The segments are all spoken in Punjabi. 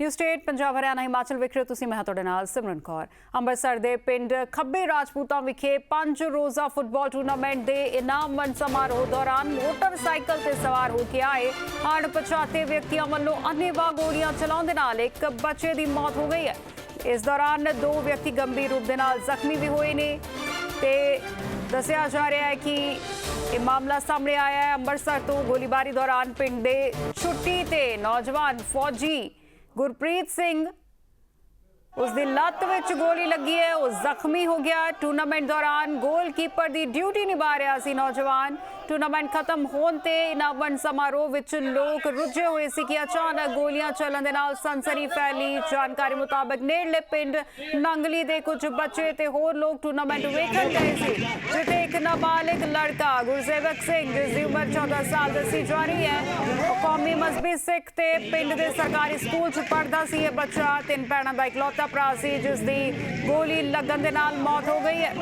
ਨਿਊ ਸਟੇਟ, ਪੰਜਾਬ, ਹਰਿਆਣਾ, ਹਿਮਾਚਲ ਵਿਖ ਰਹੇ ਹੋ ਤੁਸੀਂ, ਮੈਂ ਤੁਹਾਡੇ ਨਾਲ ਸਿਮਰਨ ਕੌਰ। ਅੰਮ੍ਰਿਤਸਰ ਦੇ ਪਿੰਡ ਖੱਬੇ ਰਾਜਪੂਤਾਂ ਵਿਖੇ ਪੰਜ ਰੋਜ਼ਾ ਫੁੱਟਬਾਲ ਟੂਰਨਾਮੈਂਟ ਦੇ ਇਨਾਮ ਵੰਡ ਸਮਾਰੋਹ ਦੌਰਾਨ ਮੋਟਰਸਾਈਕਲ ਤੇ ਸਵਾਰ ਹੋ ਕੇ ਆਏ ਅਣਪਛਾਤੇ ਵਿਅਕਤੀਆਂ ਵੱਲੋਂ ਅੰਨ੍ਹੇਵਾਹ ਗੋਲੀਆਂ ਚਲਾਉਣ ਦੇ ਨਾਲ ਇੱਕ ਬੱਚੇ ਦੀ ਮੌਤ ਹੋ ਗਈ ਹੈ। ਇਸ ਦੌਰਾਨ ਦੋ ਵਿਅਕਤੀ ਗੰਭੀਰ ਰੂਪ ਦੇ ਨਾਲ ਜ਼ਖਮੀ ਵੀ ਹੋਏ ਨੇ ਤੇ ਦੱਸਿਆ ਜਾ ਰਿਹਾ ਹੈ ਕਿ ਇਹ ਮਾਮਲਾ ਸਾਹਮਣੇ ਆਇਆ ਹੈ। ਅੰਮ੍ਰਿਤਸਰ ਤੋਂ ਗੋਲੀਬਾਰੀ ਦੌਰਾਨ ਪਿੰਡ ਦੇ ਛੁੱਟੀ ਤੇ ਨੌਜਵਾਨ ਫੌਜੀ ਗੁਰਪ੍ਰੀਤ ਸਿੰਘ ਉਸ ਦੀ ਲੱਤ ਵਿੱਚ ਗੋਲੀ ਲੱਗੀ ਹੈ, ਉਹ ਜ਼ਖਮੀ ਹੋ ਗਿਆ। ਟੂਰਨਾਮੈਂਟ ਦੌਰਾਨ ਗੋਲਕੀਪਰ ਦੀ ਡਿਊਟੀ ਨਿਭਾ ਰਿਹਾ ਸੀ ਨੌਜਵਾਨ। ਟੂਰਨਾਮੈਂਟ ਖਤਮ ਹੋਣ ਤੇ ਇਨਾਮਨ ਸਮਾਰੋਹ ਵਿੱਚ ਲੋਕ ਰੁੱਝੇ ਹੋਏ ਸੀ ਕਿ ਅਚਾਨਕ ਗੋਲੀਆਂ ਚੱਲਣ ਦੇ ਨਾਲ ਸਨਸਨੀ ਫੈਲੀ। ਜਾਣਕਾਰੀ ਮੁਤਾਬਕ ਨੇੜਲੇ ਪਿੰਡ ਨੰਗਲੀ ਦੇ ਕੁਝ ਬੱਚੇ ਤੇ ਹੋਰ ਲੋਕ ਟੂਰਨਾਮੈਂਟ ਵੇਖਣ ਗਏ ਸੀ, ਜਿੱਥੇ ਇੱਕ ਨਾਬਾਲਿਗ ਲੜਕਾ ਗੁਰਸੇਵਕ ਸਿੰਘ, ਜਿਸ ਦੀ ਉਮਰ 14 ਸਾਲ ਦੱਸੀ ਜਾ ਰਹੀ ਹੈ, ਉਹ ਕੌਮੀ ਮਜ਼ਹਬੀ ਸਿੱਖ ਤੇ ਪਿੰਡ ਦੇ ਸਰਕਾਰੀ ਸਕੂਲ 'ਚ ਪੜ੍ਹਦਾ ਸੀ। ਇਹ ਬੱਚਾ ਤਿੰਨ ਭੈਣਾਂ ਦਾ ਇਕਲੌਤਾ ਭਰਾ ਸੀ, ਜਿਸ ਦੀ ਗੋਲੀ ਲੱਗਣ ਦੇ ਨਾਲ ਮੌਤ ਹੋ ਗਈ ਹੈ।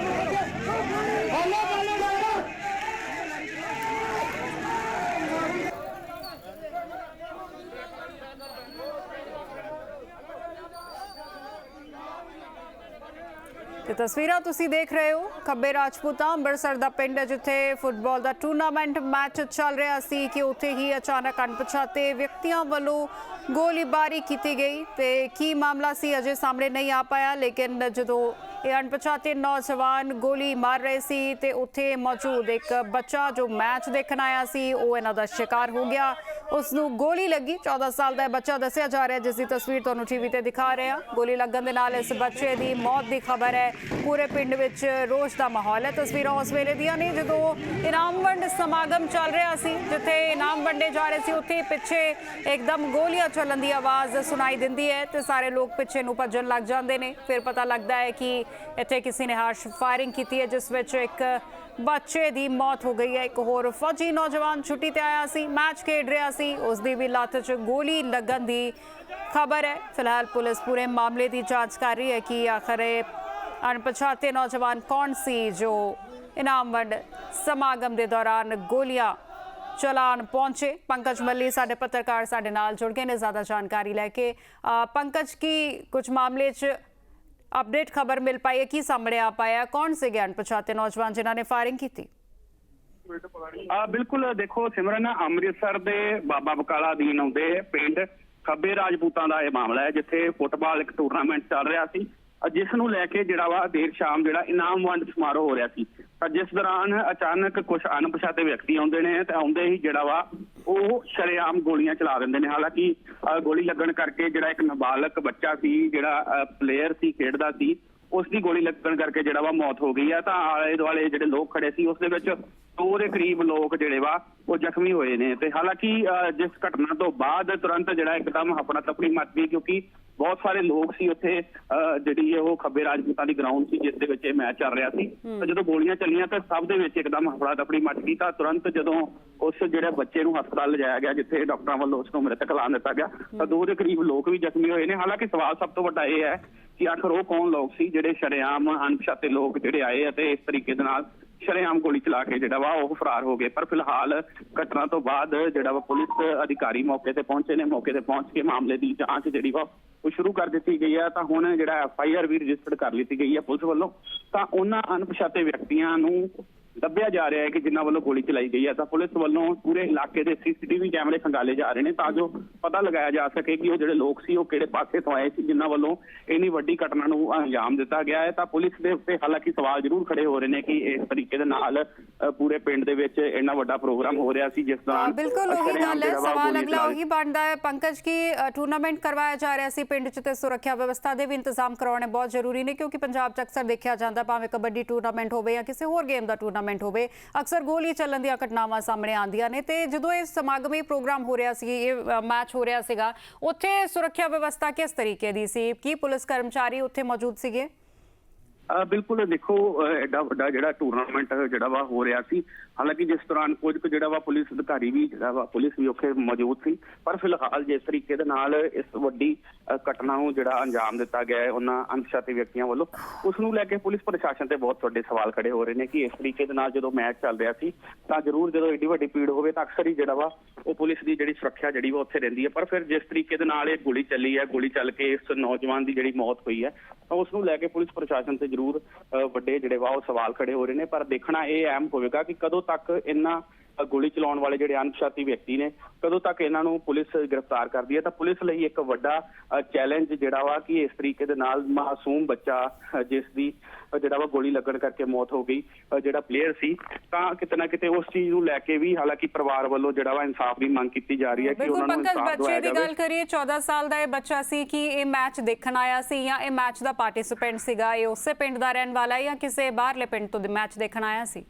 ਤਸਵੀਰਾਂ ਤੁਸੀਂ ਦੇਖ ਰਹੇ ਹੋ। ਖੱਬੇ ਰਾਜਪੂਤਾਂ, ਅੰਮ੍ਰਿਤਸਰ ਦਾ ਪਿੰਡ ਜਿੱਥੇ ਫੁੱਟਬਾਲ ਦਾ ਟੂਰਨਾਮੈਂਟ ਮੈਚ ਚੱਲ ਰਿਹਾ ਸੀ ਕਿ ਉੱਥੇ ਹੀ ਅਚਾਨਕ ਅਣਪਛਾਤੇ ਵਿਅਕਤੀਆਂ ਵੱਲੋਂ ਗੋਲੀਬਾਰੀ ਕੀਤੀ ਗਈ ਤੇ ਕੀ ਮਾਮਲਾ ਸੀ ਅਜੇ ਸਾਹਮਣੇ ਨਹੀਂ ਆ ਪਾਇਆ, ਲੇਕਿਨ ਜਦੋਂ ਇਹ ਅਣਪਛਾਤੇ ਨੌਜਵਾਨ ਗੋਲੀ ਮਾਰ ਰਹੇ ਸੀ ਤੇ ਉੱਥੇ ਮੌਜੂਦ ਇੱਕ ਬੱਚਾ ਜੋ ਮੈਚ ਦੇਖਣ ਆਇਆ ਸੀ, ਉਹ ਇਹਨਾਂ ਦਾ ਸ਼ਿਕਾਰ ਹੋ ਗਿਆ। ਉਸ ਨੂੰ ਗੋਲੀ ਲੱਗੀ। 14 ਸਾਲ ਦਾ ਇਹ ਬੱਚਾ ਦੱਸਿਆ ਜਾ ਰਿਹਾ ਜਿਸ ਦੀ ਤਸਵੀਰ ਤੁਹਾਨੂੰ ਟੀਵੀ ਤੇ ਦਿਖਾ ਰਹੇ ਹਾਂ। ਗੋਲੀ ਲੱਗਣ ਦੇ ਨਾਲ ਇਸ ਬੱਚੇ ਦੀ ਮੌਤ ਦੀ ਖਬਰ ਹੈ। ਪੂਰੇ ਪਿੰਡ ਵਿੱਚ ਰੋਸ਼ ਦਾ ਮਾਹੌਲ ਹੈ। ਤਸਵੀਰਾਂ ਉਸ ਵੇਲੇ ਦੀਆਂ ਨੇ, ਜਦੋਂ ਇਨਾਮ ਵੰਡ ਸਮਾਗਮ ਚੱਲ ਰਿਹਾ ਸੀ, ਜਿੱਥੇ ਇਨਾਮ ਵੰਡੇ ਜਾ ਰਹੇ ਸੀ, ਉੱਥੇ ਪਿੱਛੇ ਇੱਕਦਮ ਗੋਲੀਆਂ ਚੱਲਣ ਦੀ ਆਵਾਜ਼ ਸੁਣਾਈ ਦਿੰਦੀ ਹੈ ਤੇ ਸਾਰੇ ਲੋਕ ਪਿੱਛੇ ਨੂੰ ਭੱਜਣ ਲੱਗ ਜਾਂਦੇ ਨੇ। ਫਿਰ ਪਤਾ ਲੱਗਦਾ ਹੈ ਕਿ ਇੱਥੇ ਕਿਸੇ ਨੇ ਹਾਰਸ਼ ਫਾਇਰਿੰਗ ਕੀਤੀ ਹੈ, ਜਿਸ ਵਿੱਚ ਇੱਕ ਬੱਚੇ ਦੀ ਮੌਤ ਹੋ ਗਈ ਹੈ। ਇੱਕ ਹੋਰ ਫੌਜੀ ਨੌਜਵਾਨ ਛੁੱਟੀ ਤੇ ਆਇਆ ਸੀ, ਮੈਚ ਖੇਡ ਰਿਹਾ ਸੀ। ਉਸ ਦੀ ਵੀ ਲੱਤ 'ਚ ਗੋਲੀ ਲੱਗਣ ਦੀ ਖਬਰ ਹੈ। ਫਿਲਹਾਲ ਪੁਲਿਸ ਪੂਰੇ ਮਾਮਲੇ ਦੀ ਜਾਂਚ ਕਰ ਰਹੀ ਹੈ ਕਿ ਆਖਰ ਇਹ ਅਣਪਛਾਤੇ ਨੌਜਵਾਨ ਕੌਣ ਸੀ, ਜੋ ਇਨਾਮ ਵੰਡ ਸਮਾਗਮ ਦੇ ਦੌਰਾਨ ਗੋਲੀਆਂ ਚਲਾਨ ਪਹੁੰਚੇ। ਪੰਕਜ ਮੱਲੀ ਸਾਡੇ ਪੱਤਰਕਾਰ ਸਾਡੇ ਨਾਲ ਜੁੜ ਗਏ ਨੇ, ਜ਼ਿਆਦਾ ਜਾਣਕਾਰੀ ਲੈ ਕੇ। ਪੰਕਜ, ਕੀ ਕੁਝ ਮਾਮਲੇ 'ਚ ਅਪਡੇਟ ਖਬਰ ਮਿਲ ਪਾਈ ਹੈ, ਕੀ ਸਾਹਮਣੇ ਆ ਪਾਇਆ ਕੌਣ ਸੀਗੇ ਅਣਪਛਾਤੇ ਨੌਜਵਾਨ ਜਿਨ੍ਹਾਂ ਨੇ ਫਾਇਰਿੰਗ ਕੀਤੀ? ਆ, ਬਿਲਕੁਲ ਦੇਖੋ, ਸਿਮਰਨ, ਅੰਮ੍ਰਿਤਸਰ ਦੇ ਬਾਬਾ ਬਕਾਲਾ ਅਧੀਨ ਆਉਂਦੇ ਪਿੰਡ ਖੱਬੇ ਰਾਜਪੂਤਾਂ ਦਾ ਇਹ ਮਾਮਲਾ ਹੈ, ਜਿੱਥੇ ਫੁੱਟਬਾਲ ਇੱਕ ਟੂਰਨਾਮੈਂਟ ਚੱਲ ਰਿਹਾ ਸੀ। ਜਿਸ ਨੂੰ ਲੈ ਕੇ ਜਿਹੜਾ ਵਾ ਦੇਰ ਸ਼ਾਮ ਜਿਹੜਾ ਇਨਾਮ ਵੰਡ ਸਮਾਰੋਹ ਹੋ ਰਿਹਾ ਸੀ। ਤਾਂ ਜਿਸ ਦੌਰਾਨ ਅਚਾਨਕ ਕੁਝ ਅਣਪਛਾਤੇ ਵਿਅਕਤੀ ਆਉਂਦੇ ਨੇ ਤੇ ਆਉਂਦੇ ਹੀ ਜਿਹੜਾ ਵਾ ਉਹ ਸ਼ਰੇਆਮ ਗੋਲੀਆਂ ਚਲਾ ਦਿੰਦੇ ਨੇ। ਹਾਲਾਂਕਿ ਗੋਲੀ ਲੱਗਣ ਕਰਕੇ ਜਿਹੜਾ ਇੱਕ ਨਾਬਾਲਗ ਬੱਚਾ ਸੀ ਜਿਹੜਾ ਪਲੇਅਰ ਸੀ ਖੇਡਦਾ ਸੀ ਉਸ ਦੀ ਗੋਲੀ ਲੱਗਣ ਕਰਕੇ ਜਿਹੜਾ ਵਾ ਮੌਤ ਹੋ ਗਈ ਆ। ਤਾਂ ਆਲੇ ਦੁਆਲੇ ਜਿਹੜੇ ਲੋਕ ਖੜੇ ਸੀ ਉਸ ਦੇ ਵਿੱਚ ਦੋ ਦੇ ਕਰੀਬ ਲੋਕ ਜਿਹੜੇ ਵਾ ਉਹ ਜ਼ਖਮੀ ਹੋਏ ਨੇ। ਤੇ ਹਾਲਾਂਕਿ ਅਹ, ਜਿਸ ਘਟਨਾ ਤੋਂ ਬਾਅਦ ਤੁਰੰਤ ਜਿਹੜਾ ਇੱਕਦਮ ਆਪਣਾ ਤਪੜੀ ਮਚ ਗਈ ਕਿਉਂਕਿ ਬਹੁਤ ਸਾਰੇ ਲੋਕ ਸੀ ਉੱਥੇ ਜਿਹੜੀ ਉਹ ਖੱਬੇ ਰਾਜਪੂਤਾਂ ਦੀ ਗਰਾਊਂਡ ਸੀ ਜਿਸ ਦੇ ਵਿੱਚ ਇਹ ਮੈਚ ਚੱਲ ਰਿਹਾ ਸੀ। ਤਾਂ ਜਦੋਂ ਗੋਲੀਆਂ ਚੱਲੀਆਂ ਤਾਂ ਸਭ ਦੇ ਵਿੱਚ ਇੱਕਦਮ ਹਫੜਾ ਤਪੜੀ ਮਚ ਗਈ ਤਾਂ ਤੁਰੰਤ ਜਦੋਂ ਉਸ ਜਿਹੜੇ ਬੱਚੇ ਨੂੰ ਹਸਪਤਾਲ ਲਿਜਾਇਆ ਗਿਆ ਜਿੱਥੇ ਡਾਕਟਰਾਂ ਵੱਲੋਂ ਉਸ ਨੂੰ ਮ੍ਰਿਤਕ ਐਲਾਨ ਦਿੱਤਾ ਗਿਆ ਤਾਂ ਦੋ ਦੇ ਕਰੀਬ ਲੋਕ ਵੀ ਜ਼ਖਮੀ ਹੋਏ ਨੇ। ਹਾਲਾਂਕਿ ਸਵਾਲ ਸਭ ਤੋਂ ਵੱਡਾ ਇਹ ਹੈ ਕਿ ਆਖਰ ਉਹ ਕੌਣ ਲੋਕ ਸੀ ਜਿਹੜੇ ਸ਼ਰੇਆਮ ਅਣਪਛਾਤੇ ਲੋਕ ਜਿਹੜੇ ਆਏ ਅਤੇ ਇਸ ਤਰੀਕੇ ਦੇ ਨਾਲ ਸ਼ਰੇਆਮ ਗੋਲੀ ਚਲਾ ਕੇ ਜਿਹੜਾ ਵਾ ਉਹ ਫਰਾਰ ਹੋ ਗਏ। ਪਰ ਫਿਲਹਾਲ ਘਟਨਾ ਤੋਂ ਬਾਅਦ ਜਿਹੜਾ ਵਾ ਪੁਲਿਸ ਅਧਿਕਾਰੀ ਮੌਕੇ ਤੇ ਪਹੁੰਚੇ ਨੇ। ਮੌਕੇ ਤੇ ਪਹੁੰਚ ਕੇ ਮਾਮਲੇ ਦੀ ਜਾਂਚ ਜਿਹੜੀ ਵਾ ਉਹ ਸ਼ੁਰੂ ਕਰ ਦਿੱਤੀ ਗਈ ਹੈ ਤਾਂ ਹੁਣ ਜਿਹੜਾ ਐਫ ਆਈ ਆਰ ਵੀ ਰਜਿਸਟਰਡ ਕਰ ਲਿੱਤੀ ਗਈ ਹੈ ਪੁਲਿਸ ਵੱਲੋਂ। ਤਾਂ ਉਹਨਾਂ ਅਣਪਛਾਤੇ ਵਿਅਕਤੀਆਂ ਨੂੰ ਲੱਭਿਆ ਜਾ ਰਿਹਾ ਹੈ ਕਿ ਜਿਨ੍ਹਾਂ ਵੱਲੋਂ ਗੋਲੀ ਚਲਾਈ ਗਈ ਹੈ। ਤਾਂ ਪੁਲਿਸ ਵੱਲੋਂ ਪੂਰੇ ਇਲਾਕੇ ਦੇ ਸੀਸੀਟੀਵੀ ਕੈਮਰੇ ਖੰਗਾਲੇ ਜਾ ਰਹੇ ਨੇ ਤਾਂ ਜੋ ਪਤਾ ਲਗਾਇਆ ਜਾ ਸਕੇ ਕਿ ਉਹ ਜਿਹੜੇ ਲੋਕ ਸੀ ਉਹ ਕਿਹੜੇ ਪਾਸੇ ਤੋਂ ਆਏ ਸੀ ਜਿਨ੍ਹਾਂ ਵੱਲੋਂ ਇੰਨੀ ਵੱਡੀ ਘਟਨਾ ਨੂੰ ਅੰਜਾਮ ਦਿੱਤਾ ਗਿਆ ਹੈ। ਤਾਂ ਪੁਲਿਸ ਦੇ ਉੱਤੇ ਹਾਲਾਂਕਿ ਸਵਾਲ ਜ਼ਰੂਰ ਖੜੇ ਹੋ ਰਹੇ ਨੇ ਕਿ ਇਸ ਤਰੀਕੇ ਦੇ ਨਾਲ ਪੂਰੇ ਪਿੰਡ ਦੇ ਵਿੱਚ ਇੰਨਾ ਵੱਡਾ ਪ੍ਰੋਗਰਾਮ ਹੋ ਰਿਹਾ ਸੀ ਜਿਸ ਦੌਰਾਨ ਬਿਲਕੁਲ ਉਹੀ ਗੱਲ ਹੈ। ਸਵਾਲ ਗੋਲੀ ਅਗਲਾ ਉਹੀ ਬਣਦਾ ਹੈ। ਪੰਕਜ ਕੀ ਟੂਰਨਾਮੈਂਟ ਕਰਵਾਇਆ ਜਾ ਰਿਹਾ ਸੀ ਪਿੰਡ 'ਚ ਤੇ ਸੁਰੱਖਿਆ ਵਿਵਸਥਾ ਦੇ ਵੀ ਇੰਤਜ਼ਾਮ ਕਰਾਉਣੇ ਬਹੁਤ ਜ਼ਰੂਰੀ ਨੇ ਕਿਉਂਕਿ ਪੰਜਾਬ 'ਚ ਅਕਸਰ ਦੇਖਿਆ ਜਾਂਦਾ ਭਾਵੇਂ ਕਬੱਡੀ ਟੂਰਨਾਮੈਂਟ ਹੋਵੇ ਜਾਂ ਕਿਸੇ ਹੋਰ ਗੇਮ ਦਾ ਟੂਰਨਾਮੈਂਟ ਹੋਵੇ। ਅਕਸਰ ਗੋਲੀ ਚੱਲਣ ਦੀਆਂ ਘਟਨਾਵਾਂ ਸਾਹਮਣੇ ਆਉਂਦੀਆਂ ਨੇ ਤੇ ਜਦੋਂ ਇਹ ਸਮਾਗਮੀ ਪ੍ਰੋਗਰਾਮ ਹੋ ਰਿਹਾ ਸੀ, ਇਹ ਮੈਚ ਹੋ ਰਿਹਾ ਸੀਗਾ, ਉੱਥੇ ਸੁਰੱਖਿਆ ਵਿਵਸਥਾ ਕਿਸ ਤਰੀਕੇ ਦੀ ਸੀ? ਕੀ ਪੁਲਿਸ ਕਰਮਚਾਰੀ ਉੱਥੇ ਮੌਜੂਦ ਸੀਗੇ? ਬਿਲਕੁਲ ਦੇਖੋ ਅਹ ਐਡਾ ਵੱਡਾ ਜਿਹੜਾ ਟੂਰਨਾਮੈਂਟ ਜਿਹੜਾ ਵਾ ਹੋ ਰਿਹਾ ਸੀ, ਹਾਲਾਂਕਿ ਜਿਸ ਦੌਰਾਨ ਕੁਝ ਕੁ ਜਿਹੜਾ ਵਾ ਪੁਲਿਸ ਅਧਿਕਾਰੀ ਵੀ ਜਿਹੜਾ ਵਾ, ਪੁਲਿਸ ਵੀ ਉੱਥੇ ਮੌਜੂਦ ਸੀ, ਪਰ ਫਿਲਹਾਲ ਜਿਸ ਤਰੀਕੇ ਦੇ ਨਾਲ ਇਸ ਵੱਡੀ ਘਟਨਾ ਨੂੰ ਜਿਹੜਾ ਅੰਜਾਮ ਦਿੱਤਾ ਗਿਆ ਹੈ, ਉਹਨਾਂ ਅਣਪਛਾਤੇ ਵਿਅਕਤੀਆਂ ਵੱਲੋਂ, ਉਸ ਨੂੰ ਲੈ ਕੇ ਪੁਲਿਸ ਪ੍ਰਸ਼ਾਸਨ ਤੇ ਬਹੁਤ ਵੱਡੇ ਸਵਾਲ ਖੜੇ ਹੋ ਰਹੇ ਨੇ ਕਿ ਇਸ ਤਰੀਕੇ ਦੇ ਨਾਲ ਜਦੋਂ ਮੈਚ ਚੱਲ ਰਿਹਾ ਸੀ, ਤਾਂ ਜ਼ਰੂਰ ਜਦੋਂ ਏਡੀ ਵੱਡੀ ਭੀੜ ਹੋਵੇ ਤਾਂ ਅਕਸਰ ਹੀ ਜਿਹੜਾ ਵਾ, ਉਹ ਪੁਲਿਸ ਦੀ ਜਿਹੜੀ ਸੁਰੱਖਿਆ ਜਿਹੜੀ ਵਾ ਉੱਥੇ ਰਹਿੰਦੀ ਹੈ, ਪਰ ਫਿਰ ਜਿਸ ਤਰੀਕੇ ਦੇ ਨਾਲ ਇਹ ਗੋਲੀ ਚੱਲੀ ਹੈ, ਗੋਲੀ ਚੱਲ ਕੇ ਇਸ ਨੌਜਵਾਨ ਦੀ ਜਿਹੜੀ ਮੌਤ ਹੋਈ ਹੈ ਤਾਂ ਉਸ ਨੂੰ ਲੈ ਕੇ ਪੁਲਿਸ ਪ੍ਰਸ਼ਾਸਨ ਤੇ ਜ਼ਰੂਰ ਅਹ, ਵੱਡੇ ਜਿਹੜੇ ਵਾ ਉਹ ਸਵਾਲ ਖੜੇ ਹੋ ਰਹੇ ਨੇ ਪਰ ਦੇਖਣਾ ਇਹ ਅਹਿਮ ਹੋਵੇਗਾ ਕਿ ਕਦੋਂ ਤੱਕ ਇਹਨਾਂ ਗੋਲੀ ਚਲਾਉਣ ਵਾਲੇ ਜਿਹੜੇ ਅਣਪਛਾਤੀ ਵਿਅਕਤੀ ਨੇ ਕਦੋਂ ਤੱਕ ਇਹਨਾਂ ਨੂੰ ਪੁਲਿਸ ਗ੍ਰਿਫਤਾਰ ਕਰਦੀ ਹੈ? ਤਾਂ ਪੁਲਿਸ ਲਈ ਇੱਕ ਵੱਡਾ ਚੈਲੰਜ ਜਿਹੜਾ ਵਾ ਕਿ ਇਸ ਤਰੀਕੇ ਦੇ ਨਾਲ ਮਾਸੂਮ ਬੱਚਾ ਜਿਸ ਦੀ ਜਿਹੜਾ ਵਾ ਗੋਲੀ ਲੱਗਣ ਕਰਕੇ ਮੌਤ ਹੋ ਗਈ ਜਿਹੜਾ ਪਲੇਅਰ ਸੀ ਤਾਂ ਕਿਤੇ ਨਾ ਕਿਤੇ ਉਸ ਚੀਜ਼ ਨੂੰ ਲੈ ਕੇ ਵੀ ਹਾਲਾਂਕਿ ਪਰਿਵਾਰ ਵੱਲੋਂ ਜਿਹੜਾ ਵਾ ਇਨਸਾਫ ਦੀ ਮੰਗ ਕੀਤੀ ਜਾ ਰਹੀ ਹੈ ਕਿ ਉਹਨਾਂ ਨੂੰ ਇਨਸਾਫ ਬੱਚੇ ਦੀ ਗੱਲ ਕਰੀਏ 14 ਸਾਲ ਦਾ ਇਹ ਬੱਚਾ ਸੀ ਕਿ ਇਹ ਮੈਚ ਦੇਖਣ ਆਇਆ ਸੀ ਜਾਂ ਇਹ ਮੈਚ ਦਾ ਪਾਰਟਿਸਿਪੈਂਟ ਸੀਗਾ ਇਹ ਉਸੇ ਪਿੰਡ ਦਾ ਰਹਿਣ ਵਾਲਾ ਹੈ ਜਾਂ ਕਿਸੇ ਬਾਹਰਲੇ ਪਿੰਡ ਤੋਂ ਮੈਚ ਦੇਖਣ ਆਇਆ ਸੀ?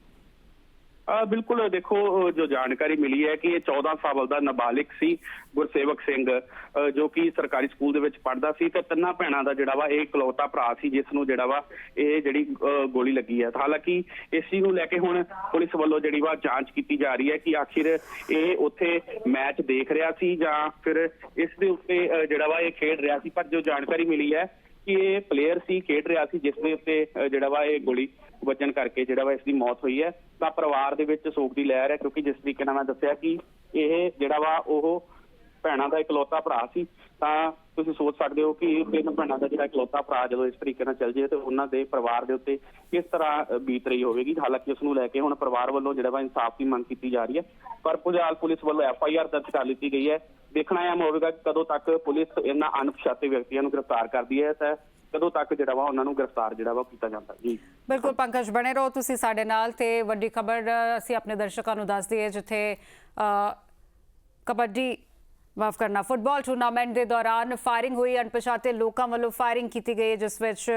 ਬਿਲਕੁਲ ਦੇਖੋ ਜੋ ਜਾਣਕਾਰੀ ਮਿਲੀ ਹੈ ਕਿ ਇਹ 14 ਸਾਲ ਦਾ ਨਾਬਾਲਿਗ ਸੀ ਗੁਰਸੇਵਕ ਸਿੰਘ ਅਹ ਜੋ ਕਿ ਸਰਕਾਰੀ ਸਕੂਲ ਦੇ ਵਿੱਚ ਪੜ੍ਹਦਾ ਸੀ ਤੇ ਤਿੰਨਾਂ ਭੈਣਾਂ ਦਾ ਜਿਹੜਾ ਵਾ ਇਹ ਇਕਲੌਤਾ ਭਰਾ ਸੀ, ਜਿਸ ਨੂੰ ਜਿਹੜਾ ਵਾ ਇਹ ਜਿਹੜੀ ਅਹ ਗੋਲੀ ਲੱਗੀ ਹੈ। ਹਾਲਾਂਕਿ ਇਸ ਚੀਜ਼ ਨੂੰ ਲੈ ਕੇ ਹੁਣ ਪੁਲਿਸ ਵੱਲੋਂ ਜਿਹੜੀ ਵਾ ਜਾਂਚ ਕੀਤੀ ਜਾ ਰਹੀ ਹੈ ਕਿ ਆਖਿਰ ਇਹ ਉੱਥੇ ਮੈਚ ਦੇਖ ਰਿਹਾ ਸੀ ਜਾਂ ਫਿਰ ਇਸ ਦੇ ਉੱਤੇ ਜਿਹੜਾ ਵਾ ਇਹ ਖੇਡ ਰਿਹਾ ਸੀ। ਪਰ ਜੋ ਜਾਣਕਾਰੀ ਮਿਲੀ ਹੈ ਕਿ ਇਹ ਪਲੇਅਰ ਸੀ, ਖੇਡ ਰਿਹਾ ਸੀ, ਜਿਸ ਦੇ ਉੱਤੇ ਜਿਹੜਾ ਵਾ ਇਹ ਗੋਲੀ ਵੱਜਣ ਕਰਕੇ ਜਿਹੜਾ ਵਾ ਇਸ ਦੀ ਮੌਤ ਹੋਈ ਹੈ, ਤਾਂ ਪਰਿਵਾਰ ਦੇ ਵਿੱਚ ਸੋਗ ਦੀ ਲਹਿਰ ਹੈ, ਕਿਉਂਕਿ ਜਿਸ ਤਰੀਕੇ ਨਾਲ ਮੈਂ ਦੱਸਿਆ ਕਿ ਇਹ ਜਿਹੜਾ ਵਾ ਉਹ ਭੈਣਾਂ ਦਾ ਇਕਲੌਤਾ ਭਰਾ ਸੀ, ਤਾਂ ਤੁਸੀਂ ਸੋਚ ਸਕਦੇ ਹੋ ਕਿ ਤਿੰਨ ਭੈਣਾਂ ਦਾ ਜਿਹੜਾ ਇਕਲੌਤਾ ਭਰਾ ਜਦੋਂ ਇਸ ਤਰੀਕੇ ਨਾਲ ਚੱਲ ਜੇ, ਤੇ ਉਹਨਾਂ ਦੇ ਪਰਿਵਾਰ ਦੇ ਉੱਤੇ ਕਿਸ ਤਰ੍ਹਾਂ ਬੀਤ ਰਹੀ ਹੋਵੇਗੀ? ਹਾਲਾਂਕਿ ਉਸ ਨੂੰ ਲੈ ਕੇ ਹੁਣ ਪਰਿਵਾਰ ਵੱਲੋਂ ਜਿਹੜਾ ਵਾ ਇਨਸਾਫ ਦੀ ਮੰਗ ਕੀਤੀ ਜਾ ਰਹੀ ਹੈ, ਪਰ ਪੁਜਾਲ ਪੁਲਿਸ ਵੱਲੋਂ ਐਫ ਆਈ ਆਰ ਦਰਜ ਕਰ ਲਿੱਤੀ ਗਈ ਹੈ। ਦੇਖਣਾ ਇਹ ਹੋਵੇਗਾ ਕਿ ਕਦੋਂ ਤੱਕ ਪੁਲਿਸ ਇਹਨਾਂ ਅਣਪਛਾਤੇ ਵਿਅਕਤੀਆਂ ਨੂੰ ਗ੍ਰਿਫਤਾਰ ਕਰਦੀ ਹੈ, ਤਾਂ ਕਦੋਂ ਤੱਕ ਜਿਹੜਾ ਵਾ ਉਹਨਾਂ ਨੂੰ ਗ੍ਰਿਫਤਾਰ ਜਿਹੜਾ ਵਾ ਕੀਤਾ ਜਾਂਦਾ? ਜੀ। ਬਿਲਕੁਲ, ਪੰਕਜ, ਬਣੇ ਰਹੋ ਤੁਸੀਂ ਸਾਡੇ ਨਾਲ ਤੇ ਵੱਡੀ ਖਬਰ ਅਸੀਂ ਆਪਣੇ ਦਰਸ਼ਕਾਂ ਨੂੰ ਦੱਸ ਦਈਏ ਜਿੱਥੇ ਕਬੱਡੀ ਮਾਫ ਕਰਨਾ, ਫੁੱਟਬਾਲ ਟੂਰਨਾਮੈਂਟ ਦੇ ਦੌਰਾਨ ਫਾਇਰਿੰਗ ਹੋਈ, ਅਣਪਛਾਤੇ ਲੋਕਾਂ ਵੱਲੋਂ ਫਾਇਰਿੰਗ ਕੀਤੀ ਗਈ, ਜਿਸ ਵਿੱਚ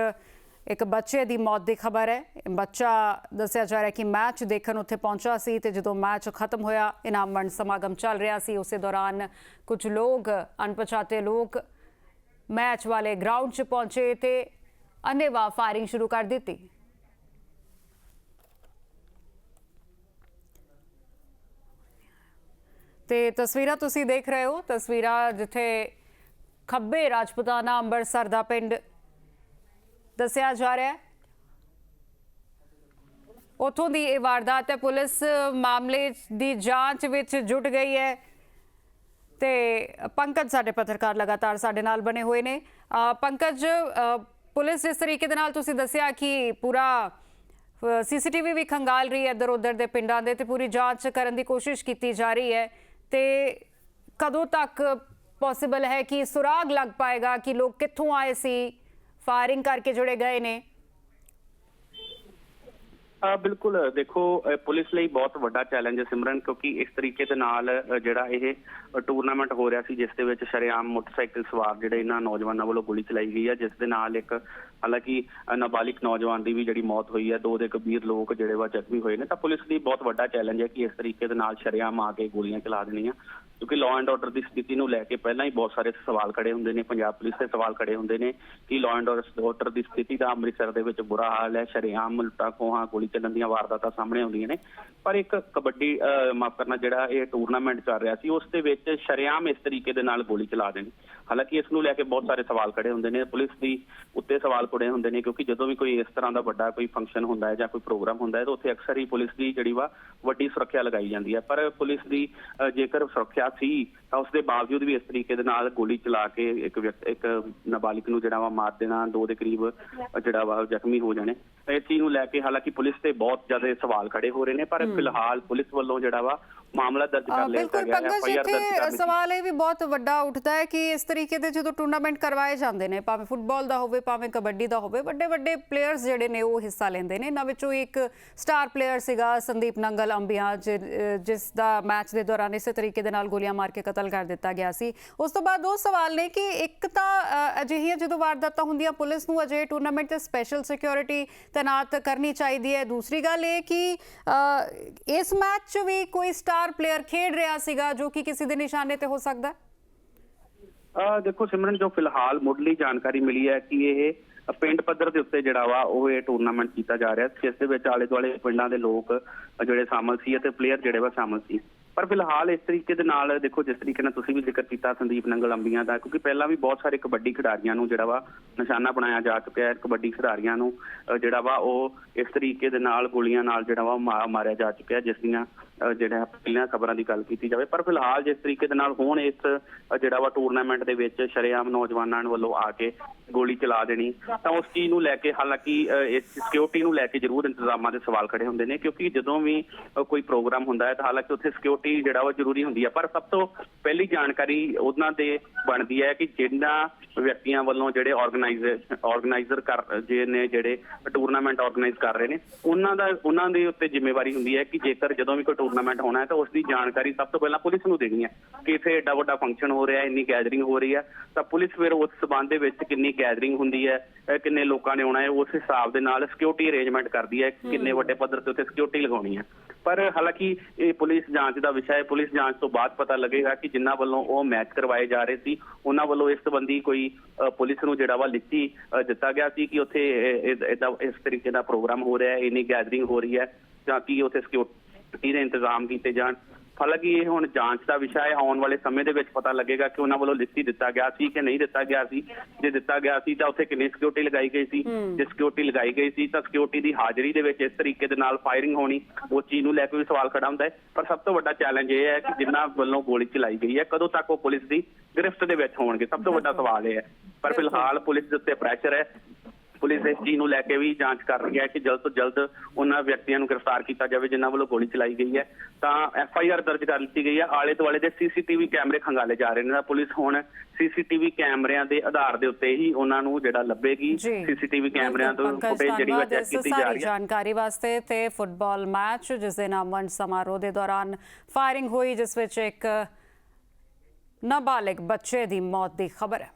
ਇੱਕ ਬੱਚੇ ਦੀ ਮੌਤ ਦੀ ਖਬਰ ਹੈ। ਬੱਚਾ ਦੱਸਿਆ ਜਾ ਰਿਹਾ ਕਿ ਮੈਚ ਦੇਖਣ ਉੱਥੇ ਪਹੁੰਚਾ ਸੀ ਤੇ ਜਦੋਂ ਮੈਚ ਖਤਮ ਹੋਇਆ, ਇਨਾਮ ਵੰਡ ਸਮਾਗਮ ਚੱਲ ਰਿਹਾ ਸੀ। ਉਸੇ ਦੌਰਾਨ ਕੁਝ ਲੋਕ, ਅਣਪਛਾਤੇ ਲੋਕ ਮੈਚ ਵਾਲੇ ਗਰਾਊਂਡ 'ਚ ਪਹੁੰਚੇ ਤੇ ਅੰਨ੍ਹੇਵਾਹ ਫਾਇਰਿੰਗ ਸ਼ੁਰੂ ਕਰ ਦਿੱਤੀ। ਤੇ ਤਸਵੀਰਾਂ ਤੁਸੀਂ ਦੇਖ ਰਹੇ ਹੋ, ਤਸਵੀਰਾਂ ਜਿੱਥੇ ਖੱਬੇ ਰਾਜਪੂਤਾਨਾ ਅੰਮ੍ਰਿਤਸਰ ਦਾ ਪਿੰਡ ਦੱਸਿਆ ਜਾ ਰਿਹਾ ਹੈ। ਉਥੋਂ ਦੀ ਇਹ ਵਾਰਦਾਤ ਹੈ, ਪੁਲਿਸ ਮਾਮਲੇ ਦੀ ਜਾਂਚ ਵਿੱਚ ਜੁਟ ਗਈ ਹੈ। ਤੇ ਪੰਕਜ ਸਾਡੇ ਪੱਤਰਕਾਰ ਲਗਾਤਾਰ ਸਾਡੇ ਨਾਲ ਬਣੇ ਹੋਏ ਨੇ। ਪੰਕਜ ਪੁਲਿਸ ਜਿਸ ਤਰੀਕੇ ਦੇ ਨਾਲ ਤੁਸੀਂ ਦੱਸਿਆ ਕਿ ਪੂਰਾ ਸੀਸੀਟੀਵੀ ਵੀ ਖੰਗਾਲ ਰਹੀ ਹੈ ਇੱਧਰ ਉੱਧਰ ਦੇ ਪਿੰਡਾਂ ਦੇ ਤੇ ਪੂਰੀ ਜਾਂਚ ਕਰਨ ਦੀ ਕੋਸ਼ਿਸ਼ ਕੀਤੀ ਜਾ ਰਹੀ ਹੈ। ਤੇ ਕਦੋਂ ਤੱਕ ਪੋਸੀਬਲ ਹੈ ਕਿ ਸੁਰਾਗ ਲੱਗ ਪਾਏਗਾ ਕਿ ਲੋਕ ਕਿੱਥੋਂ ਆਏ ਸੀ? ਫਾਇਰਿੰਗ ਕਰਕੇ ਜੁੜੇ ਗਏ ਨੇ। ਆ ਬਿਲਕੁਲ। ਦੇਖੋ ਪੁਲਿਸ ਲਈ ਬਹੁਤ ਵੱਡਾ ਚੈਲੰਜ ਹੈ ਸਿਮਰਨ, ਕਿਉਂਕਿ ਇਸ ਤਰੀਕੇ ਦੇ ਨਾਲ ਜਿਹੜਾ ਇਹ ਟੂਰਨਾਮੈਂਟ ਹੋ ਰਿਹਾ ਸੀ, ਜਿਸ ਦੇ ਵਿੱਚ ਸ਼ਰੇਆਮ ਮੋਟਰਸਾਈਕਲ ਸਵਾਰ ਜਿਹੜੇ ਇਹਨਾਂ ਨੌਜਵਾਨਾਂ ਵੱਲੋਂ ਗੋਲੀ ਚਲਾਈ ਗਈ ਹੈ ਜਿਸ ਦੇ ਨਾਲ ਇੱਕ, ਹਾਲਾਂਕਿ ਨਾਬਾਲਿਗ ਨੌਜਵਾਨ ਦੀ ਵੀ ਜਿਹੜੀ ਮੌਤ ਹੋਈ ਹੈ ਦੋ ਦੇ ਗੰਭੀਰ ਲੋਕ ਜਿਹੜੇ ਵਾ ਜ਼ਖਮੀ ਹੋਏ ਨੇ, ਤਾਂ ਪੁਲਿਸ ਲਈ ਬਹੁਤ ਵੱਡਾ ਚੈਲੰਜ ਹੈ ਕਿ ਇਸ ਤਰੀਕੇ ਦੇ ਨਾਲ ਸ਼ਰੇਆਮ ਆ ਕੇ ਗੋਲੀਆਂ ਚਲਾ ਦੇਣੀਆਂ। ਕਿਉਂਕਿ ਲਾਅ ਐਂਡ ਆਰਡਰ ਦੀ ਸਥਿਤੀ ਨੂੰ ਲੈ ਕੇ ਪਹਿਲਾਂ ਹੀ ਬਹੁਤ ਸਾਰੇ ਸਵਾਲ ਖੜੇ ਹੁੰਦੇ ਨੇ ਪੰਜਾਬ ਪੁਲਿਸ ਦੇ ਸਵਾਲ ਖੜੇ ਹੁੰਦੇ ਨੇ ਕਿ ਲਾਅ ਐਂਡ ਆਰਡਰ ਦੀ ਸਥਿਤੀ ਦਾ ਅੰਮ੍ਰਿਤਸਰ ਦੇ ਵਿੱਚ ਬੁਰਾ ਹਾਲ ਹੈ ਸ਼ਰੇਆਮ ਲੁੱਟਾਂ ਖੋਹਾਂ ਗੋਲੀ ਚੱਲਣ ਦੀਆਂ ਵਾਰਦਾਤਾਂ ਸਾਹਮਣੇ ਆਉਂਦੀਆਂ ਨੇ ਪਰ ਇੱਕ ਕਬੱਡੀ ਅਹ, ਮਾਫ਼ ਕਰਨਾ ਜਿਹੜਾ ਇਹ ਟੂਰਨਾਮੈਂਟ ਚੱਲ ਰਿਹਾ ਸੀ ਉਸ ਦੇ ਵਿੱਚ ਸ਼ਰੇਆਮ ਇਸ ਤਰੀਕੇ ਦੇ ਨਾਲ ਗੋਲੀ ਚਲਾ ਦੇਣੀ। ਹਾਲਾਂਕਿ ਇਸ ਨੂੰ ਲੈ ਕੇ ਬਹੁਤ ਸਾਰੇ ਸਵਾਲ ਖੜੇ ਹੁੰਦੇ ਨੇ ਪੁਲਿਸ ਦੀ ਉੱਤੇ ਸਵਾਲ ਖੜੇ ਹੁੰਦੇ ਨੇ ਕਿਉਂਕਿ ਜਦੋਂ ਵੀ ਕੋਈ ਇਸ ਤਰ੍ਹਾਂ ਦਾ ਵੱਡਾ ਕੋਈ ਫੰਕਸ਼ਨ ਹੁੰਦਾ ਹੈ ਜਾਂ ਕੋਈ ਪ੍ਰੋਗਰਾਮ ਹੁੰਦਾ ਹੈ ਤਾਂ ਉੱਥੇ ਅਕਸਰ ਹੀ ਪੁਲਿਸ ਦੀ ਜਿਹੜੀ ਵਾ ਵੱਡੀ ਸੁਰੱਖਿਆ ਲਗਾਈ ਜਾਂਦੀ ਹੈ। ਪਰ ਪੁਲਿਸ ਦੀ ਜੇਕਰ ਸੁਰੱਖਿਆ ਸੀ ਤਾਂ ਉਸ ਦੇ ਬਾਵਜੂਦ ਵੀ ਇਸ ਤਰੀਕੇ ਦੇ ਨਾਲ ਗੋਲੀ ਚਲਾ ਕੇ ਇੱਕ ਵਿਅਕ- ਇੱਕ ਨਾਬਾਲਿਗ ਨੂੰ ਜਿਹੜਾ ਵਾ ਮਾਰ ਦੇਣਾ ਦੋ ਦੇ ਕਰੀਬ ਜਿਹੜਾ ਵਾ ਜ਼ਖਮੀ ਹੋ ਜਾਣੇ। ਤਾਂ ਇਸ ਚੀਜ਼ ਨੂੰ ਲੈ ਕੇ ਹਾਲਾਂਕਿ ਪੁਲਿਸ ਤੇ ਬਹੁਤ ਜ਼ਿਆਦਾ ਸਵਾਲ ਖੜੇ ਹੋ ਰਹੇ ਨੇ ਪਰ ਫਿਲਹਾਲ ਪੁਲਿਸ ਵੱਲੋਂ ਜਿਹੜਾ ਵਾ ਮਾਮਲਾ ਦਰਜ ਕਰ ਲਿਆ ਬਿਲਕੁਲ ਗਿਆ ਹੈ ਪੰਕਜ ਕਰ ਇੱਥੇ ਲਈ ਸਵਾਲ ਇਹ ਵੀ ਬਹੁਤ ਵੱਡਾ ਉੱਠਦਾ ਹੈ ਕਿ ਇਸ ਤਰੀਕੇ ਦੇ ਜਦੋਂ ਟੂਰਨਾਮੈਂਟ ਕਰਵਾਏ ਜਾਂਦੇ ਨੇ ਭਾਵੇਂ ਫੁੱਟਬਾਲ ਦਾ ਹੋਵੇ ਭਾਵੇਂ ਕਬੱਡੀ ਦਾ ਹੋਵੇ ਵੱਡੇ ਵੱਡੇ ਪਲੇਅਰਸ ਜਿਹੜੇ ਨੇ ਉਹ ਹਿੱਸਾ ਲੈਂਦੇ ਨੇ। ਇਹਨਾਂ ਵਿੱਚੋਂ ਇੱਕ ਸਟਾਰ ਪਲੇਅਰ ਸੀਗਾ ਸੰਦੀਪ ਨੰਗਲ ਅੰਬੀਆਂ ਜਿ- ਜਿਸ ਦਾ ਮੈਚ ਦੇ ਦੌਰਾਨ ਇਸੇ ਤਰੀਕੇ ਦੇ ਨਾਲ ਗੋਲੀਆਂ ਮਾਰ ਕੇ ਕਤਲ ਕਰ ਦਿੱਤਾ ਗਿਆ ਸੀ। ਉਸ ਤੋਂ ਬਾਅਦ ਉਹ ਸਵਾਲ ਨੇ ਕਿ ਇੱਕ ਤਾਂ ਅਜਿਹੀਆਂ ਜਦੋਂ ਵਾਰਦਾਤਾਂ ਹੁੰਦੀਆਂ ਪੁਲਿਸ ਨੂੰ ਅਜਿਹੇ ਟੂਰਨਾਮੈਂਟ ਤੇ ਸਪੈਸ਼ਲ ਸਿਕਿਉਰਿਟੀ ਤੈਨਾਤ ਕਰਨੀ ਚਾਹੀਦੀ ਹੈ। ਦੂਸਰੀ ਗੱਲ ਇਹ ਕਿ ਇਸ ਮੈਚ 'ਚ ਵੀ ਕੋਈ ਸਟਾਰ ਪਲੇਅਰ ਖੇਡ ਰਿਹਾ ਸੀਗਾ, ਜੋ ਕਿ ਕਿਸੇ ਦੇ ਨਿਸ਼ਾਨੇ ਤੇ ਹੋ ਸਕਦਾ ਦੇਖੋ ਸਿਮਰਨ, ਜੋ ਫਿਲਹਾਲ ਮੁੱਢਲੀ ਜਾਣਕਾਰੀ ਮਿਲੀ ਹੈ ਕਿ ਇਹ ਪਿੰਡ ਪੱਧਰ ਦੇ ਉੱਤੇ ਜਿਹੜਾ ਵਾ, ਉਹ ਇਹ ਟੂਰਨਾਮੈਂਟ ਕੀਤਾ ਜਾ ਰਿਹਾ ਸੀ, ਜਿਸ ਦੇ ਵਿੱਚ ਆਲੇ ਦੁਆਲੇ ਪਿੰਡਾਂ ਦੇ ਲੋਕ ਜਿਹੜੇ ਸ਼ਾਮਲ ਸੀ ਅਤੇ ਪਲੇਅਰ ਜਿਹੜੇ ਵਾ ਸ਼ਾਮਲ ਸੀ। ਪਰ ਫਿਲਹਾਲ ਇਸ ਤਰੀਕੇ ਦੇ ਨਾਲ ਦੇਖੋ, ਜਿਸ ਤਰੀਕੇ ਨਾਲ ਤੁਸੀਂ ਵੀ ਜ਼ਿਕਰ ਕੀਤਾ ਸੰਦੀਪ ਨੰਗਲ ਅੰਬੀਆਂ ਦਾ, ਕਿਉਂਕਿ ਪਹਿਲਾਂ ਵੀ ਬਹੁਤ ਸਾਰੇ ਕਬੱਡੀ ਖਿਡਾਰੀਆਂ ਨੂੰ ਜਿਹੜਾ ਵਾ ਨਿਸ਼ਾਨਾ ਬਣਾਇਆ ਜਾ ਚੁੱਕਿਆ ਹੈ, ਕਬੱਡੀ ਖਿਡਾਰੀਆਂ ਨੂੰ ਜਿਹੜਾ ਵਾ ਉਹ ਇਸ ਤਰੀਕੇ ਦੇ ਨਾਲ ਗੋਲੀਆਂ ਨਾਲ ਜਿਹੜਾ ਵਾ ਮਾਰਿਆ ਜਾ ਚੁੱਕਿਆ ਜਿਸ ਦੀਆਂ ਜਿਹੜਾ ਪਹਿਲਾਂ ਖਬਰਾਂ ਦੀ ਗੱਲ ਕੀਤੀ ਜਾਵੇ। ਪਰ ਫਿਲਹਾਲ ਜਿਸ ਤਰੀਕੇ ਦੇ ਨਾਲ ਹੁਣ ਇਸ ਜਿਹੜਾ ਵਾ ਟੂਰਨਾਮੈਂਟ ਦੇ ਵਿੱਚ ਸ਼ਰੇਆਮ ਨੌਜਵਾਨਾਂ ਵੱਲੋਂ ਆ ਕੇ ਗੋਲੀ ਚਲਾ ਦੇਣੀ, ਤਾਂ ਉਸ ਚੀਜ਼ ਨੂੰ ਲੈ ਕੇ ਹਾਲਾਂਕਿ ਇਸ ਸਿਕਿਉਰਿਟੀ ਨੂੰ ਲੈ ਕੇ ਜ਼ਰੂਰ ਇੰਤਜ਼ਾਮਾਂ ਦੇ ਸਵਾਲ ਖੜੇ ਹੁੰਦੇ ਨੇ, ਕਿਉਂਕਿ ਜਦੋਂ ਵੀ ਕੋਈ ਪ੍ਰੋਗਰਾਮ ਹੁੰਦਾ ਹੈ, ਤਾਂ ਹਾਲਾਂਕਿ ਉੱਥੇ ਸਿਕਿਉਰਿਟੀ ਜਿਹੜਾ ਵਾ ਜ਼ਰੂਰੀ ਹੁੰਦੀ ਹੈ ਪਰ ਸਭ ਤੋਂ ਪਹਿਲੀ ਜਾਣਕਾਰੀ ਉਹਨਾਂ ਦੇ ਬਣਦੀ ਹੈ ਕਿ ਜਿਨ੍ਹਾਂ ਵਿਅਕਤੀਆਂ ਵੱਲੋਂ ਜਿਹੜੇ ਆਰਗੇਨਾਈਜ਼ਰ ਆਰਗੇਨਾਈਜ਼ਰ ਕਰ, ਜੇ ਨੇ ਜਿਹੜੇ ਟੂਰਨਾਮੈਂਟ ਆਰਗੇਨਾਈਜ਼ ਕਰ ਰਹੇ ਨੇ, ਉਹਨਾਂ ਦਾ, ਉਹਨਾਂ ਦੇ ਉੱਤੇ ਜ਼ਿੰਮੇਵਾਰੀ ਹੁੰਦੀ ਹੈ ਕਿ ਜੇਕਰ ਜਦੋਂ ਵੀ ਕੋਈ ਟੂਰਨਾਮੈਂਟ ਹੋਣਾ ਹੈ ਤਾਂ ਉਸ ਦੀ ਜਾਣਕਾਰੀ ਸਭ ਤੋਂ ਪਹਿਲਾਂ ਪੁਲਿਸ ਨੂੰ ਦੇਣੀ ਹੈ। ਕਿ ਇੱਥੇ ਏਡਾ ਵੱਡਾ ਫੰਕਸ਼ਨ ਹੋ ਰਿਹਾ, ਇੰਨੀ ਗੈਦਰਿੰਗ ਹੋ ਰਹੀ ਹੈ, ਤਾਂ ਪੁਲਿਸ ਫਿਰ ਉਸ ਸਬੰਧ ਦੇ ਵਿੱਚ ਕਿੰਨੀ ਗੈਦਰਿੰਗ ਹੁੰਦੀ ਹੈ ਕਿੰਨੇ ਲੋਕਾਂ ਨੇ ਆਉਣਾ ਹੈ, ਉਸ ਹਿਸਾਬ ਦੇ ਨਾਲ ਸਿਕਿਉਰਿਟੀ ਅਰੇਂਜਮੈਂਟ ਕਰਦੀ ਹੈ, ਕਿੰਨੇ ਵੱਡੇ ਪੱਧਰ ਤੇ ਉੱਤੇ ਸਿਕਿਉਰਿਟੀ ਲਗਾਉਣੀ ਹੈ। ਪਰ ਹਾਲਾਂਕਿ ਇਹ ਪੁਲਿਸ ਜਾਂਚ ਦਾ ਵਿਸ਼ਾ ਹੈ। ਪੁਲਿਸ ਜਾਂਚ ਤੋਂ ਬਾਅਦ ਪਤਾ ਲੱਗੇਗਾ ਕਿ ਜਿਨ੍ਹਾਂ ਵੱਲੋਂ ਉਹ ਮੈਚ ਕਰਵਾਏ ਜਾ ਰਹੇ ਸੀ, ਉਹਨਾਂ ਵੱਲੋਂ ਇਸ ਸੰਬੰਧੀ ਕੋਈ ਪੁਲਿਸ ਨੂੰ ਜਿਹੜਾ ਵਾ ਲਿਖਤੀ ਦਿੱਤਾ ਗਿਆ ਸੀ ਕਿ ਉੱਥੇ ਇਦਾਂ ਇਸ ਤਰੀਕੇ ਦਾ ਪ੍ਰੋਗਰਾਮ ਹੋ ਰਿਹਾ ਹੈ, ਇੰਨੀ ਗੈਦਰਿੰਗ ਹੋ ਰਹੀ ਹੈ ਜਾਂ ਕਿ ਉੱਥੇ ਸਿਕਿਉਰਿਟੀ ਦੇ ਇੰਤਜ਼ਾਮ ਕੀਤੇ ਜਾਣ। ਹਾਲਾਂਕਿ ਇਹ ਹੁਣ ਜਾਂਚ ਦਾ ਵਿਸ਼ਾ ਹੈ ਆਉਣ ਵਾਲੇ ਸਮੇਂ ਦੇ ਵਿੱਚ ਪਤਾ ਲੱਗੇਗਾ ਕਿ ਉਹਨਾਂ ਵੱਲੋਂ ਲਿਖਤੀ ਦਿੱਤਾ ਗਿਆ ਸੀ ਕਿ ਨਹੀਂ ਦਿੱਤਾ ਗਿਆ ਸੀ। ਜੇ ਦਿੱਤਾ ਗਿਆ ਸੀ ਤਾਂ ਉੱਥੇ ਕਿੰਨੀ ਸਿਕਿਉਰਿਟੀ ਲਗਾਈ ਗਈ ਸੀ। ਜੇ ਸਿਕਿਉਰਿਟੀ ਲਗਾਈ ਗਈ ਸੀ ਤਾਂ ਸਿਕਿਉਰਿਟੀ ਦੀ ਹਾਜ਼ਰੀ ਦੇ ਵਿੱਚ ਇਸ ਤਰੀਕੇ ਦੇ ਨਾਲ ਫਾਇਰਿੰਗ ਹੋਣੀ ਉਹ ਚੀਜ਼ ਨੂੰ ਲੈ ਕੇ ਵੀ ਸਵਾਲ ਖੜਾ ਹੁੰਦਾ ਹੈ। ਪਰ ਸਭ ਤੋਂ ਵੱਡਾ ਚੈਲੰਜ ਇਹ ਹੈ ਕਿ ਜਿਨ੍ਹਾਂ ਵੱਲੋਂ ਗੋਲੀ ਚਲਾਈ ਗਈ ਹੈ ਕਦੋਂ ਤੱਕ ਉਹ ਪੁਲਿਸ ਦੀ ਗ੍ਰਿਫਤ ਦੇ ਵਿੱਚ ਹੋਣਗੇ? ਸਭ ਤੋਂ ਵੱਡਾ ਸਵਾਲ ਇਹ ਹੈ। ਪਰ ਫਿਲਹਾਲ ਪੁਲਿਸ ਦੇ ਉੱਤੇ ਪ੍ਰੈਸ਼ਰ ਹੈ। ਪੁਲਿਸ ਇਸ ਚੀਜ਼ ਨੂੰ ਲੈ ਕੇ ਵੀ ਜਾਂਚ ਕਰ ਰਹੀ ਹੈ ਕਿ ਜਲਦ ਤੋਂ ਜਲਦ ਉਹਨਾਂ ਵਿਅਕਤੀਆਂ ਨੂੰ ਗ੍ਰਿਫਤਾਰ ਕੀਤਾ ਜਾਵੇ ਜਿਨ੍ਹਾਂ ਵੱਲੋਂ ਗੋਲੀ ਚਲਾਈ ਗਈ ਹੈ। ਤਾਂ ਐਫ ਆਈ ਆਰ ਦਰਜ ਕਰ ਲਿੱਤੀ ਗਈ ਹੈ। ਆਲੇ ਦੁਆਲੇ ਦੇ ਸੀਸੀਟੀਵੀ ਕੈਮਰੇ ਖੰਗਾਲੇ ਜਾ ਰਹੇ ਨੇ। ਤਾਂ ਪੁਲਿਸ ਹੁਣ ਸੀਸੀਟੀਵੀ ਕੈਮਰਿਆਂ ਦੇ ਆਧਾਰ ਦੇ ਉੱਤੇ ਹੀ ਉਹਨਾਂ ਨੂੰ ਜਿਹੜਾ ਲੱਭੇਗੀ। ਸੀਸੀਟੀਵੀ ਕੈਮਰਿਆਂ ਤੋਂ ਫੁਟੇਜ ਜਿਹੜੀ ਵਾ ਚੈੱਕ ਕੀਤੀ ਜਾ ਰਹੀ ਹੈ। ਜਾਣਕਾਰੀ ਵਾਸਤੇ ਤੇ ਫੁੱਟਬਾਲ ਮੈਚ ਜਿਸ ਦੇ ਨਾਮਵੰਡ ਸਮਾਰੋਹ ਦੇ ਦੌਰਾਨ ਫਾਇਰਿੰਗ ਹੋਈ ਜਿਸ ਵਿੱਚ ਇੱਕ ਨਾਬਾਲਿਗ ਬੱਚੇ ਦੀ ਮੌਤ ਦੀ ਖਬਰ ਹੈ।